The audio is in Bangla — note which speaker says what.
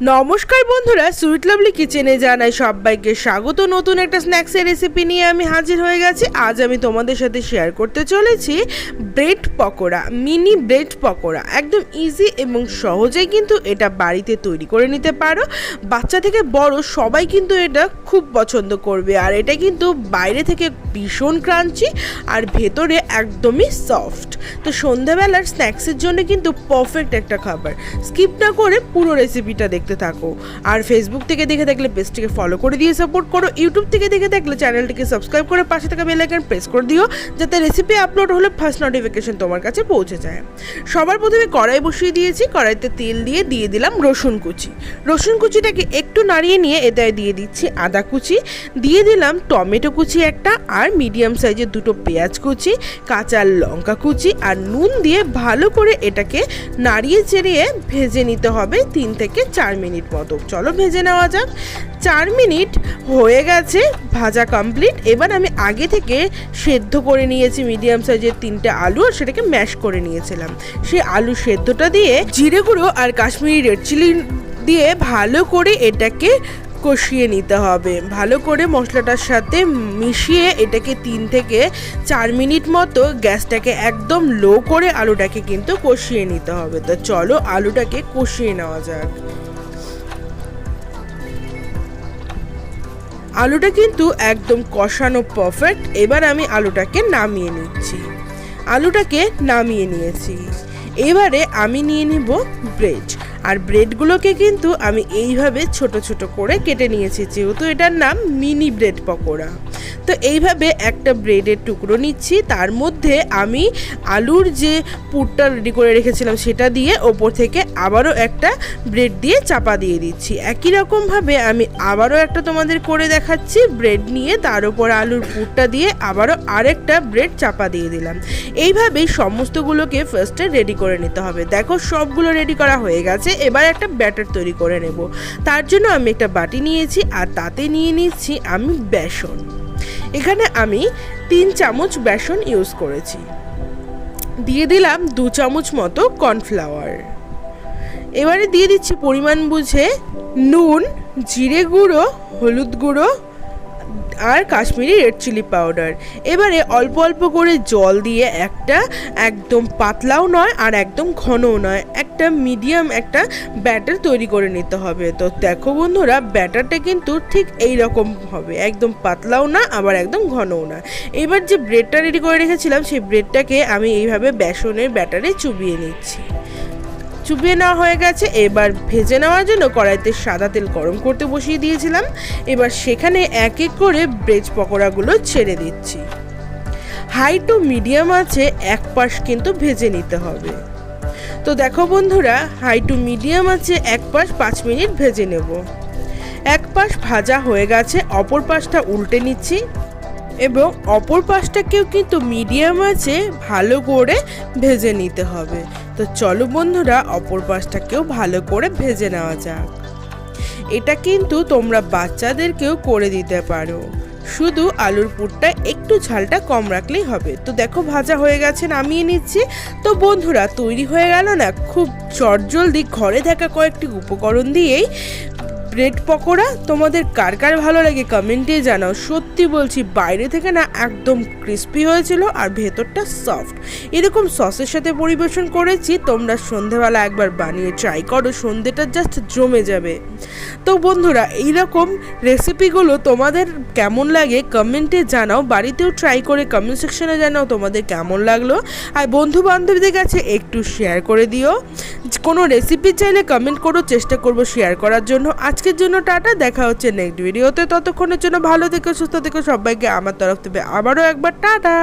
Speaker 1: নমস্কার বন্ধুরা, সুইট লাভলি কিচেনে জানাই সবাইকে স্বাগত। নতুন একটা স্ন্যাক্সের রেসিপি নিয়ে আমি হাজির হয়ে গেছি। আজ আমি তোমাদের সাথে শেয়ার করতে চলেছি bread pakora mini bread pakora. একদম ইজি এবং সহজেই কিন্তু এটা বাড়িতে তৈরি করে নিতে পারো। বাচ্চা থেকে বড় সবাই কিন্তু এটা খুব পছন্দ করবে আর এটা কিন্তু বাইরে থেকে ভীষণ ক্রাঞ্চি আর ভেতরে একদমই সফট তো সন্ধ্যাবেলার স্ন্যাক্সের জন্য কিন্তু পারফেক্ট একটা খাবার। স্কিপ না করে পুরো রেসিপিটা দেখতে থাকো। আর ফেসবুক থেকে দেখে থাকলে পেজটিকে ফলো করে দিয়ে সাপোর্ট করো। ইউটিউব থেকে দেখে থাকলে চ্যানেলটিকে সাবস্ক্রাইব করে পাশে থাকা বেল আইকন প্রেস করে দিও, যাতে রেসিপি আপলোড হলে ফার্স্ট নোটিফিকেশন তোমার কাছে পৌঁছে যায়। সবার প্রথমে কড়াই বসিয়ে দিয়েছি। কড়াইতে তেল দিয়ে দিয়ে দিলাম রসুন কুচি। রসুন কুচিটাকে একটু নাড়িয়ে নিয়ে এটায় দিয়ে দিচ্ছি আদা কুচি। দিয়ে দিলাম টমেটো কুচি একটা আর মিডিয়াম সাইজের দুটো পেঁয়াজ কুচি, কাঁচা লঙ্কা কুচি আর নুন দিয়ে ভালো করে এটাকে নাড়িয়ে চেড়িয়ে ভেজে নিতে হবে তিন থেকে চার মিনিট মতো। চলো ভেজে নেওয়া যাক। চার মিনিট হয়ে গেছে, ভাজা কমপ্লিট এবার আমি আগে থেকে সেদ্ধ করে নিয়েছি মিডিয়াম সাইজের তিনটে আলু আর সেটাকে ম্যাশ করে নিয়েছিলাম। সেই আলু সেদ্ধটা দিয়ে জিরে গুঁড়ো আর কাশ্মীরি রেড চিলি দিয়ে ভালো করে এটাকে কষিয়ে নিতে হবে। ভালো করে মশলাটার সাথে মিশিয়ে এটাকে তিন থেকে চার মিনিট মতো গ্যাসটাকে একদম লো করে আলুটাকে কিন্তু কষিয়ে নিতে হবে। তো চলো আলুটাকে কষিয়ে নেওয়া যাক। আলুটা কিন্তু একদম কষানো পারফেক্ট এবার আমি আলুটাকে নামিয়ে নিচ্ছি। আলুটাকে নামিয়ে নিয়েছি। এবারে আমি নিয়ে নিব ব্রেড আর ব্রেডগুলোকে কিন্তু আমি এইভাবে ছোট ছোট করে কেটে নিয়েছি, যেহেতু এটার নাম মিনি ব্রেড পকোড়া। তো এইভাবে একটা ব্রেডের টুকরো নিচ্ছি, তার মধ্যে আমি আলুর যে পুরটা রেডি করে রেখেছিলাম সেটা দিয়ে ওপর থেকে আবারও একটা ব্রেড দিয়ে চাপা দিয়ে দিচ্ছি। একই রকমভাবে আমি আবারও একটা তোমাদের করে দেখাচ্ছি, ব্রেড নিয়ে তার উপর আলুর পুরটা দিয়ে আবারও আরেকটা ব্রেড চাপা দিয়ে দিলাম। এইভাবেই সমস্তগুলোকে ফার্স্টে রেডি করে নিতে হবে। দেখো সবগুলো রেডি করা হয়ে গেছে এবার একটা ব্যাটার তৈরি করে নেব। তার জন্য আমি একটা বাটি নিয়েছি আর তাতে নিয়ে নিচ্ছি আমি বেসন। এখানে আমি তিন চামচ বেসন ইউজ করেছি। দিয়ে দিলাম দু চামচ মতো কর্নফ্লাওয়ার। এবারে দিয়ে দিচ্ছি পরিমাণ বুঝে নুন, জিরে গুঁড়ো, হলুদ গুঁড়ো আর কাশ্মীরি রেড চিলি পাউডার এবারে অল্প অল্প করে জল দিয়ে একটা একদম পাতলাও নয় আর একদম ঘনও নয়, একটা মিডিয়াম একটা ব্যাটার তৈরি করে নিতে হবে। তো দেখো বন্ধুরা, ব্যাটারটা কিন্তু ঠিক এই রকম হবে, একদম পাতলাও না, আবার একদম ঘনও না। এবার যে ব্রেডটা রেডি করে রেখেছিলাম, সেই ব্রেডটাকে আমি এইভাবে বেসনের ব্যাটারে চুবিয়ে নিচ্ছি। চুবিয়ে নেওয়া হয়ে গেছে। এবার ভেজে নেওয়ার জন্য কড়াইতে সাদা তেল গরম করতে বসিয়ে দিয়েছিলাম। এবার সেখানে এক এক করে ব্রেজ পকোড়াগুলো ছেড়ে দিচ্ছি। হাই টু মিডিয়াম আছে, এক পাশ কিন্তু ভেজে নিতে হবে। তো দেখো বন্ধুরা, হাই টু মিডিয়াম আছে, এক পাশ পাঁচ মিনিট ভেজে নেব। এক পাশ ভাজা হয়ে গেছে, অপর পাশটা উল্টে নিচ্ছি। এবং অপর পাশটাকেও কিন্তু মিডিয়াম আছে, ভালো করে ভেজে নিতে হবে। তো চলো বন্ধুরা, অপর পাশটাকেও ভালো করে ভেজে নেওয়া যাক। এটা কিন্তু তোমরা বাচ্চাদেরকেও করে দিতে পারো। শুধু আলুর পুরটা একটু ঝালটা কম রাখলেই হবে। তো দেখো, ভাজা হয়ে গেছে, নামিয়ে নিচ্ছি। তো বন্ধুরা, তৈরি হয়ে গেল না, খুব চটজলদি ঘরে থাকা কয়েকটি উপকরণ দিয়েই ব্রেড পকোড়া? তোমাদের কার কার ভালো লাগে কমেন্টে জানাও। সত্যি বলছি, বাইরে থেকে না একদম ক্রিস্পি হয়েছিল আর ভেতরটা সফট এরকম সসের সাথে পরিবেশন করেছি, তোমরা সন্ধেবেলা একবার বানিয়ে ট্রাই করো, সন্ধেটা জাস্ট জমে যাবে। তো বন্ধুরা, এইরকম রেসিপিগুলো তোমাদের কেমন লাগে কমেন্টে জানাও, বাড়িতেও ট্রাই করে কমেন্ট সেকশনে জানাও তোমাদের কেমন লাগল। আর বন্ধু বান্ধবীদের কাছে একটু শেয়ার করে দিও। কোনো রেসিপি চাইলে কমেন্ট করো, চেষ্টা করব শেয়ার করার জন্য। আজকের জন্য টাটা, দেখা হচ্ছে নেক্সট ভিডিওতে ততক্ষণের জন্য ভালো থেকো, সুস্থ থেকো সবাইকে আমার তরফ থেকে আবারও একবার টাটা।